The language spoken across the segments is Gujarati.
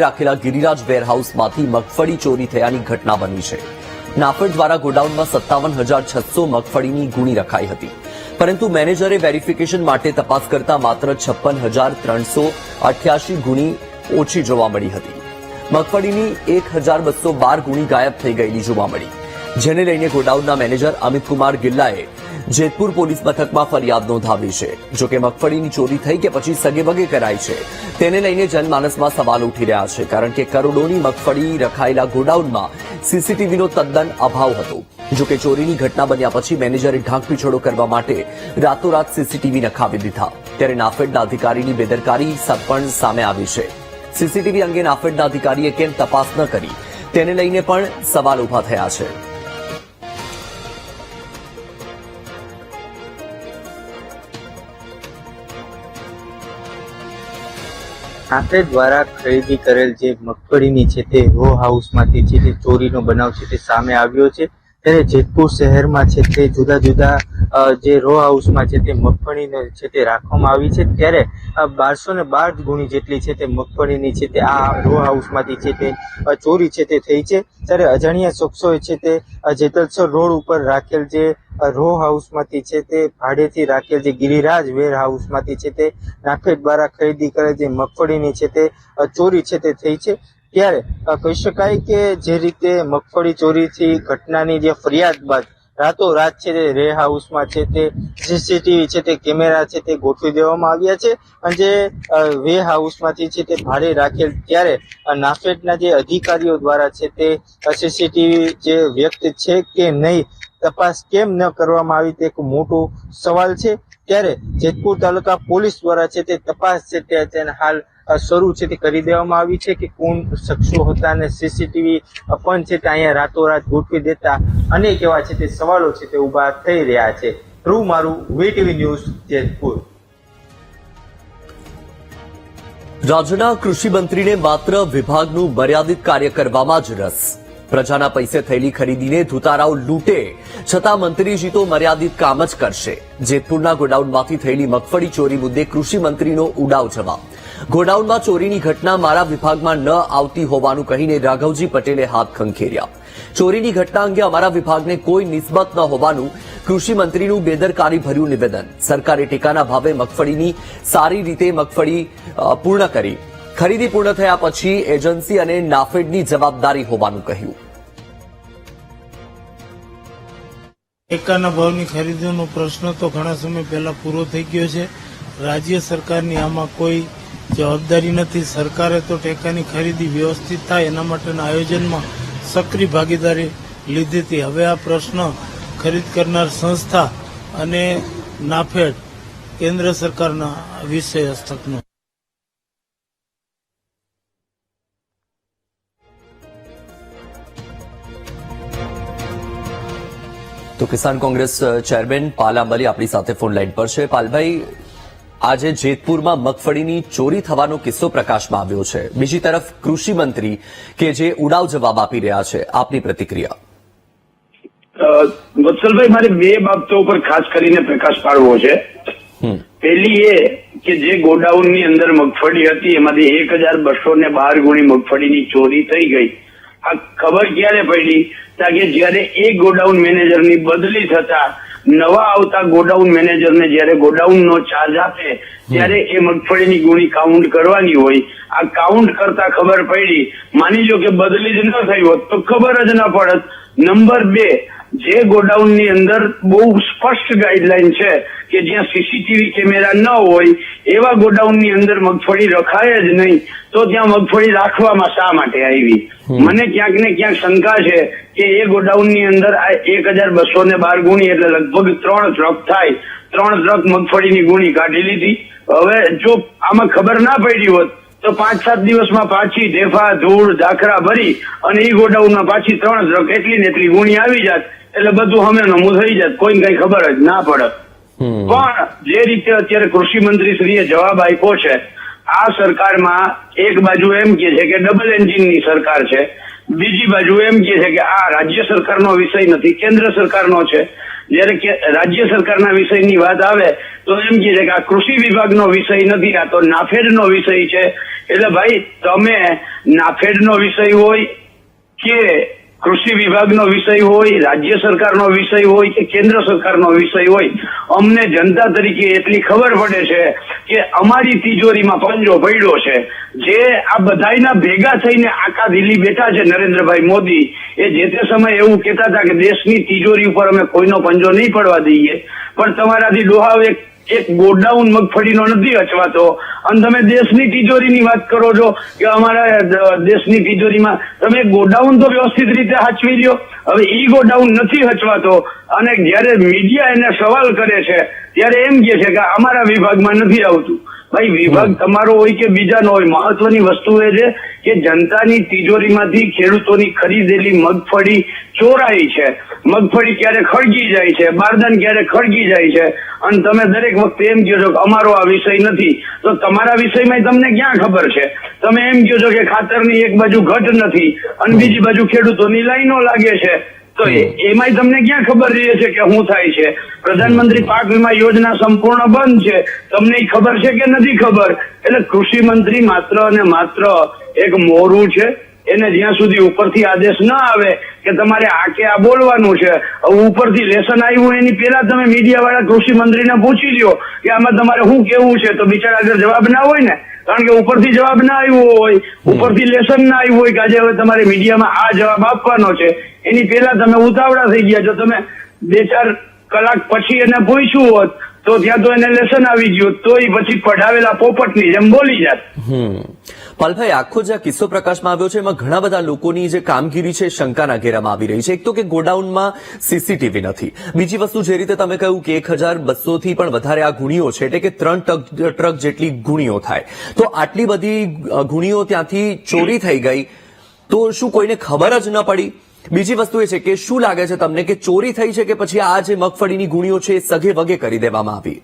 રાખેલા ગિરિરાજ વેરહાઉસમાંથી મગફળી ચોરી થયાની ઘટના બની છે. નાફેડ દ્વારા ગોડાઉનમાં સત્તાવન હજાર છસો મગફળીની ગુણી રખાઈ હતી. પરંતુ મેનેજરે વેરિફિકેશન માટે તપાસ કરતા માત્ર છપ્પન હજાર ત્રણસો અઠ્યાસી ગુણી ઓછી જોવા મળી હતી. મગફળીની એક હજાર બસો બાર ગુણી ગાયબ થઈ ગયેલી જોવા મળી. જેને લઈને ગોડાઉનના મેનેજર અમિતકુમાર ગિલ્લાએ જેતપુર પોલીસ મથકમાં ફરિયાદ નોંધાવી છે. જોકે મગફળીની ચોરી થઈ કે પછી સગેબગે કરાઈ છે, તેને લઈને જનમાનસમાં સવાલ ઉઠી રહ્યા છે, કારણ કે કરોડોની મગફળી રખાયેલા ગોડાઉનમાં સીસીટીવીનો તદ્દન અભાવ હતો. જોકે ચોરીની ઘટના બન્યા પછી મેનેજરે ઢાંકપીછોડો કરવા માટે રાતોરાત સીસીટીવી નખાવી દીધા. ત્યારે નાફેડના અધિકારીની બેદરકારી પણ સામે આવી છે. સીસીટીવી અંગે નાફેડના અધિકારીએ કેમ તપાસ ન કરી, તેને લઈને પણ સવાલ ઊભા થયા છે. આપણે દ્વારા ખરીદી કરેલ જે મગફળીની છે તે રો હાઉસમાંથી જે ચોરીનો બનાવ છે તે સામે આવ્યો છે. ત્યારે જેતપુર શહેરમાં છે તે જુદા જુદા જે રો હાઉસમાં છે તે મગફળીને છે તે રાખવામાં આવી છે. ત્યારે બારસો ને બાર ગુણી જેટલી છે તે મગફળીની છે તે આ રો હાઉસમાંથી છે તે ચોરી છે તે થઈ છે. ત્યારે અજાણ્યા શખ્સોએ છે તે જેતલસર રોડ ઉપર રાખેલ જે રો હાઉસમાંથી છે તે ભાડેથી રાખેલ જે ગિરિરાજ વેર હાઉસમાંથી છે તે નાફેડ દ્વારા ખરીદી કરેલ જે મગફળીની છે તે ચોરી છે તે થઈ છે. ત્યારે કહી શકાય કે જે રીતે મગફળી ચોરીથી ઘટનાની જે ફરિયાદ બાદ રાતોરાત છે તે રે હાઉસમાં છે તે સીસીટીવી છે તે કેમેરા છે તે ગોઠવી દેવામાં આવ્યા છે અને જે વે હાઉસમાંથી છે તે ભાડે રાખેલ ત્યારે નાફેડના જે અધિકારીઓ દ્વારા છે તે સીસીટીવી જે વ્યક્ત છે કે નહીં તપાસ કેમ ન કરવામાં આવી તે એક મોટો સવાલ છે. ત્યારે જેતપુર તાલુકા પોલીસ દ્વારા છે તે તપાસ છે તે તેને હાલ શરૂ છે તે કરી દેવામાં આવી છે કે કોણ શખ્સો હતા અને સીસીટીવી પણ છે તે અહીંયા રાતોરાત ગોઠવી દેતા અનેક એવા છે તે સવાલો છે તે ઊભા થઈ રહ્યા છે. ધ્રુવ મારું વીટીવી ન્યૂઝ, જેતપુર. રાજ્યના કૃષિ મંત્રીને માત્ર વિભાગનું મર્યાદિત કાર્ય કરવામાં જ રસ. પ્રજાના પૈસે થયેલી ખરીદીને ધુતારાઓ લૂંટે, છતાં મંત્રીજી તો મર્યાદિત કામ જ કરશે. જેતપુરના ગોડાઉનમાંથી થયેલી મગફળી ચોરી મુદ્દે કૃષિ મંત્રીનો ઉડાવ જવાબ. ગોડાઉનમાં ચોરીની ઘટના મારા વિભાગમાં ન આવતી હોવાનું કહીને રાઘવજી પટેલે હાથ ખંખેર્યા. ચોરીની ઘટના અંગે અમારા વિભાગને કોઈ નિસ્બત ન હોવાનું કૃષિ મંત્રીનું બેદરકારી ભર્યું નિવેદન. સરકારે ટેકાના ભાવે મગફળીની સારી રીતે મગફળી પૂર્ણ કરી. ખરીદી પૂર્ણ થયા પછી એજન્સી અને નાફેડની જવાબદારી હોવાનું કહ્યું. ટેકાના ભાવની ખરીદીનો પ્રશ્ન તો ઘણા સમય પહેલા પૂરો થઈ ગયો છે. રાજ્ય સરકારની આમાં કોઈ જવાબદારી નથી, સરકારે તો ટેકાની ખરીદી વ્યવસ્થિત થાય એના માટેના આયોજનમાં સક્રિય ભાગીદારી લીધી હતી. હવે આ પ્રશ્ન ખરીદ કરનાર સંસ્થા અને નાફેડ કેન્દ્ર સરકારના વિષય હસ્તકનો. તો કિસાન કોંગ્રેસ ચેરમેન પાલ આંબલી આપણી સાથે ફોન લાઈન પર છે. પાલભાઈ આજે જેતપુરમાં મગફળીની ચોરી થવાનો કિસ્સો પ્રકાશમાં આવ્યો છે. બીજી તરફ કૃષિ મંત્રી કે જે ઉડાવ જવાબ આપી રહ્યા છે આપની પ્રતિક્રિયા? વત્સલભાઈ મારે બે બાબતો ઉપર ખાસ કરીને પ્રકાશ પાડવો છે. પેલી એ કે જે ગોડાઉનની અંદર મગફળી હતી એમાંથી એક હજાર બસો ને બાર ગુણી મગફળીની ચોરી થઈ ગઈ. આ ખબર ક્યારે પડી? કે જ્યારે એ ગોડાઉન મેનેજરની બદલી થતા નવા આવતા ગોડાઉન મેનેજરને જ્યારે ગોડાઉનનો ચાર્જ આપે, ત્યારે એ મગફળીની ગુણી કાઉન્ટ કરવાની હોય. આ કાઉન્ટ કરતા ખબર પડી. માની લો કે બદલી જ ન થઈ હોત, તો ખબર જ ન પડત. નંબર બે જે ગોડાઉનની અંદર બહુ સ્પષ્ટ ગાઈડલાઈન છે કે જ્યાં સીસીટીવી કેમેરા ન હોય એવા ગોડાઉનની અંદર મગફળી રખાય જ નહીં તો ત્યાં મગફળી રાખવામાં શા માટે આવી? મને ક્યાંક ને ક્યાંક શંકા છે કે એ ગોડાઉનની અંદર આ એક હજાર બસો ને બાર ગુણી એટલે લગભગ ત્રણ ટ્રક થાય ત્રણ ટ્રક મગફળીની ગુણી કાઢી લીધી. હવે જો આમાં ખબર ના પડી હોત તો પાંચ સાત દિવસમાં પાછી ઢેફા ધૂળ ઝાખરા ભરી અને એ ગોડાઉનમાં પાછી ત્રણ ટ્રક એટલી ને એટલી ગુણી આવી જાત. એટલે બધું અમે નમું થઈ જાય કોઈને કઈ ખબર જ ના પડે. પણ જે રીતે અત્યારે કૃષિ મંત્રી શ્રીએ જવાબ આપ્યો છે આ સરકારમાં એક બાજુ એમ કે છે કે ડબલ એન્જિનની સરકાર છે બીજી બાજુ એમ કે છે કે આ રાજ્ય સરકારનો વિષય નથી કેન્દ્ર સરકારનો છે. જયારે રાજ્ય સરકારના વિષયની વાત આવે તો એમ કે છે કે આ કૃષિ વિભાગનો વિષય નથી આ તો નાફેડનો વિષય છે. એટલે ભાઈ તમે નાફેડનો વિષય હોય કે કૃષિ વિભાગનો વિષય હોય, રાજ્ય સરકારનો વિષય હોય કે કેન્દ્ર સરકારનો વિષય હોય, અમને જનતા તરીકે એટલી ખબર પડે છે કે અમારી તિજોરીમાં પંજો પડ્યો છે. જે આ બધાયના ભેગા થઈને આખા દિલ્હી બેઠા છે નરેન્દ્રભાઈ મોદી, એ જે તે સમયે એવું કહેતા હતા કે દેશની તિજોરી ઉપર અમે કોઈનો પંજો નહીં પડવા દઈએ. પણ તમારાથી ડોહાવ એક એક ગોડાઉન મગફળીનો નથી અચવાતો અને તમે દેશની તિજોરીની વાત કરો છો કે અમારા દેશની તિજોરીમાં તમે ગોડાઉન તો વ્યવસ્થિત રીતે હાચવી લ્યો. હવે ઈ ગોડાઉન નથી હચવાતો અને જ્યારે મીડિયા એને સવાલ કરે છે, ત્યારે એમ કે છે કે અમારા વિભાગમાં નથી આવતું. ભાઈ વિભાગ તમારો હોય કે બીજાનો હોય મહત્વની વસ્તુ એ છે કે જનતાની તિજોરીમાંથી ખેડૂતોની ખરીદેલી મગફળી ચોરાઈ છે. મગફળી ક્યારે ખળગી જાય છે બારદાન ક્યારે ખળગી જાય છે? અને તમે દરેક વખતે એમ કહો છો કે અમારો આ વિષય નથી. તો તમારા વિષયમાં તમને ક્યાં ખબર છે? તમે એમ કહો છો કે ખાતરની એક બાજુ ઘટ નથી અને બીજી બાજુ ખેડૂતોની લાઈનો લાગે છે. તો એમાં તમને ક્યાં ખબર રહે છે કે શું થાય છે? પ્રધાનમંત્રી પાક વીમા યોજના સંપૂર્ણ બંધ છે. તમને ખબર છે કે નથી ખબર? એટલે કૃષિ મંત્રી માત્ર અને માત્ર એક મોરું છે. એને જ્યાં સુધી ઉપરથી આદેશ ન આવે કે તમારે આ કે આ બોલવાનું છે ઉપરથી લેસન આવ્યું એની પહેલા તમે મીડિયા વાળા કૃષિ મંત્રીને પૂછી લ્યો કે આમાં તમારે શું કેવું છે? તો બિચારા આગળ જવાબ ના હોય ને. કારણ કે ઉપરથી જવાબ ના આવ્યો હોય ઉપરથી લેસન ના આવ્યું હોય કે આજે હવે તમારે મીડિયામાં આ જવાબ આપવાનો છે. એની પહેલા તમે ઉતાવળા થઈ ગયા. જો તમે બે ચાર કલાક પછી એને પૂછ્યું હોત તો ત્યાં તો એને લેસન આવી ગયું તો એ પછી પઢાવેલા પોપટની જેમ બોલી જાત. પાલભાઈ આખો જે આ કિસ્સો પ્રકાશમાં આવ્યો છે. એમાં ઘણા બધા લોકોની જે કામગીરી છે શંકાના ઘેરામાં આવી રહી છે. એક તો કે ગોડાઉનમાં સીસીટીવી નથી. બીજી વસ્તુ જે રીતે તમે કહ્યું કે એક હજાર બસોથી પણ વધારે આ ગુણીઓ છે, એટલે કે ત્રણ ટ્રક જેટલી ગુણીઓ થાય. તો આટલી બધી ગુણીઓ ત્યાંથી ચોરી થઈ ગઈ તો શું કોઈને ખબર જ ન પડી? બીજી વસ્તુ એ છે કે શું લાગે છે તમને કે ચોરી થઈ છે કે પછી આ જે મગફળીની ગુણીઓ છે એ સગે વગે કરી દેવામાં આવી?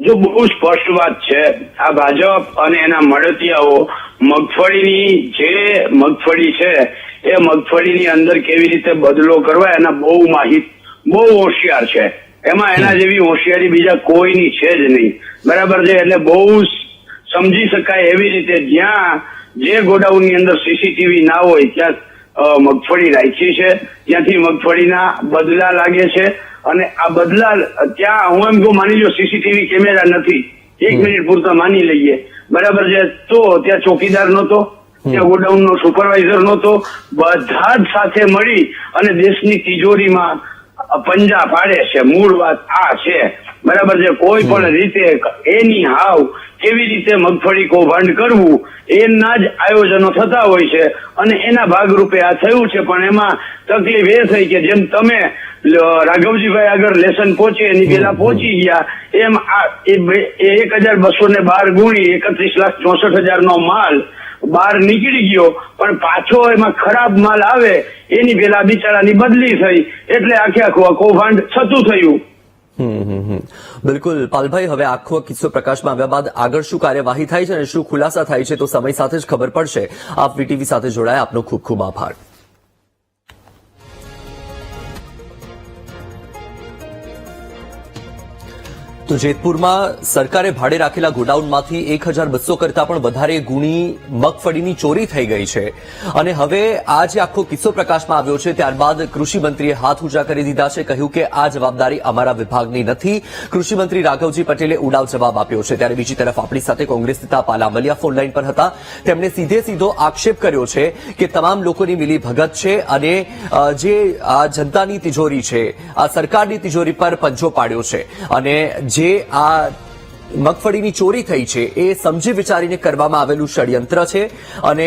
જો બહુ સ્પષ્ટ વાત છે, આ ભાજપ અને એના મળતિયાઓ મગફળીની જે મગફળી છે, એ મગફળીની અંદર કેવી રીતે બદલો કરવા એના બહુ માહિત, બહુ હોશિયાર છે. એમાં એના જેવી હોશિયારી બીજા કોઈની છે જ નહીં. બરાબર છે? એટલે બહુ સમજી શકાય એવી રીતે જ્યાં જે ગોડાઉનની અંદર સીસીટીવી ના હોય, ત્યાં મગફળી રાખી છે, ત્યાંથી મગફળીના બદલા લાગે છે અને આ બદલા ત્યાં હું એમ કહું માની લો સીસીટીવી કેમેરા નથી. એક મિનિટ પૂરતા માની લઈએ. બરાબર છે તો ત્યાં ચોકીદાર નહોતો ત્યાં ગોડાઉન નો સુપરવાઇઝર નહોતો. બધા જ સાથે મળી અને દેશની તિજોરીમાં પંજા પાડે છે મૂળ વાત આ છે. બરાબર છે? કોઈ પણ રીતે એની હાવ કેવી રીતે મગફળી કૌભાંડ કરવું એના જ આયોજનો થતા હોય છે અને એના ભાગરૂપે આ થયું છે. પણ એમાં તકલીફ એ થઈ કે જેમ તમે રાઘવજીભાઈ આગળ લેસન પહોંચે એની પેલા પહોંચી ગયા એમ આ એક હજાર બસો ને બાર ગુણી એકત્રીસ લાખ ચોસઠ હજાર નો માલ બહાર નીકળી ગયો, પણ પાછો એમાં ખરાબ માલ આવે, એની પેલા બિચારાની બદલી થઈ, એટલે આખે આખું કૌભાંડ થતું થયું. બિલકુલ. પાલભાઈ, હવે આખો કિસ્સો પ્રકાશમાં આવ્યા બાદ આગળ શું કાર્યવાહી થાય છે અને શું ખુલાસા થાય છે તો સમય સાથે જ ખબર પડશે. આપ વીટીવી સાથે જોડાયા. આપનો ખૂબ ખૂબ આભાર. તો જેતપુરમાં સરકારે ભાડે રાખેલા ગોડાઉનમાંથી એક હજાર બસો કરતા પણ વધારે ગુણી મગફળીની ચોરી થઈ ગઈ છે. અને હવે આ જે આખો કિસ્સો પ્રકાશમાં આવ્યો છે, ત્યારબાદ કૃષિમંત્રીએ હાથ ઊંચા કરી દીધા છે, કહ્યું કે આ જવાબદારી અમારા વિભાગની નથી. કૃષિમંત્રી રાઘવજી પટેલે ઉડાવ જવાબ આપ્યો છે. ત્યારે બીજી તરફ આપણી સાથે કોંગ્રેસ નેતા પાલામલિયા ફોન લાઈન પર હતા. તેમણે સીધે સીધો આક્ષેપ કર્યો છે કે તમામ લોકોની મિલી ભગત છે અને જે આ જનતાની તિજોરી છે, આ સરકારની તિજોરી પર પંજો પાડ્યો છે. અને જે આ મગફળીની ચોરી થઈ છે એ સમજી વિચારીને કરવામાં આવેલું ષડયંત્ર છે અને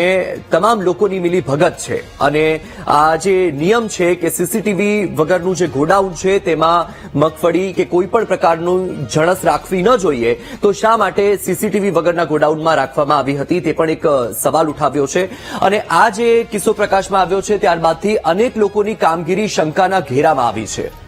તમામ લોકોની મિલી ભગત છે. અને આ જે નિયમ છે કે સીસીટીવી વગરનું જે ગોડાઉન છે તેમાં મગફળી કે કોઈ પણ પ્રકારનું જણસ રાખવી ન જોઈએ, તો શા માટે સીસીટીવી વગરના ગોડાઉનમાં રાખવામાં આવી હતી તે પણ એક સવાલ ઉઠાવ્યો છે. અને આ જે કિસ્સો પ્રકાશમાં આવ્યો છે ત્યારબાદથી અનેક લોકોની કામગીરી શંકાના ઘેરામાં આવી છે.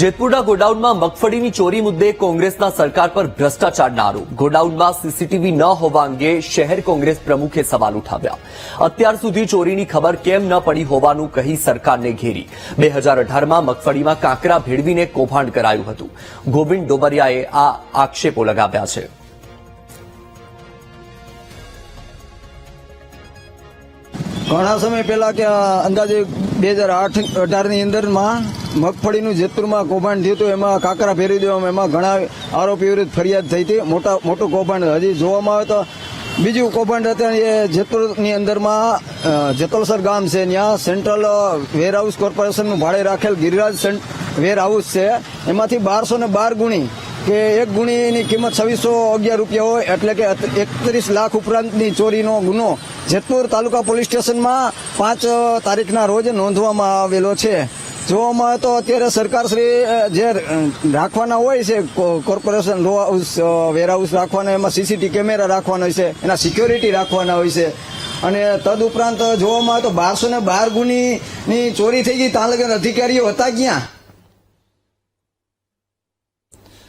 જેતપુરના ગોડાઉનમાં મગફળીની ચોરી મુદ્દે કોંગ્રેસના સરકાર પર ભ્રષ્ટાચારના આરોપ. ગોડાઉનમાં સીસીટીવી ન હોવા અંગે શહેર કોંગ્રેસ પ્રમુખે સવાલ ઉઠાવ્યા. અત્યાર સુધી ચોરીની ખબર કેમ ન પડી હોવાનું કહી સરકારને ઘેરી. બે હજાર અઢારમાં મગફળીમાં કાંકરા ભેળવીને કૌભાંડ કરાયું હતું. ગોવિંદ ડોબરિયાએ આ આક્ષેપો લગાવ્યા છે. ઘણા સમય પહેલા કે અંદાજે બે હજાર આઠ અઢારની અંદરમાં મગફળીનું જેતપુરમાં કૌભાંડ થયું હતું એમાં કાકરા ફેરવી દેવામાં એમાં ઘણા આરોપી વિરુદ્ધ ફરિયાદ થઈ હતી. મોટા મોટું કૌભાંડ હજી જોવામાં આવે તો બીજું કૌભાંડ અત્યારે એ જેતપુરની અંદરમાં અ, ગામ છે. ત્યાં સેન્ટ્રલ વેરહાઉસ કોર્પોરેશનનું ભાડે રાખેલ ગિરિરાજ વેરહાઉસ છે. એમાંથી બારસો ને બાર ગુણી કે એક ગુણીની કિંમત છવ્વીસો અગિયાર રૂપિયા હોય એટલે કે એકત્રીસ લાખ ઉપરાંતની ચોરીનો ગુનો જેતપુર તાલુકા પોલીસ સ્ટેશનમાં પાંચ તારીખના રોજ નોંધવામાં આવેલો છે. જોવામાં આવે તો અત્યારે સરકારશ્રી જે રાખવાના હોય છે કોર્પોરેશન રો હાઉસ વેરહાઉસ રાખવાના, એમાં સીસીટીવી કેમેરા રાખવાના હોય છે, એના સિક્યોરિટી રાખવાના હોય છે. અને તદ ઉપરાંત જોવામાં આવે તો બારસો ને બાર ગુની ચોરી થઈ ગઈ ત્યાં લગન અધિકારીઓ હતા ક્યાં?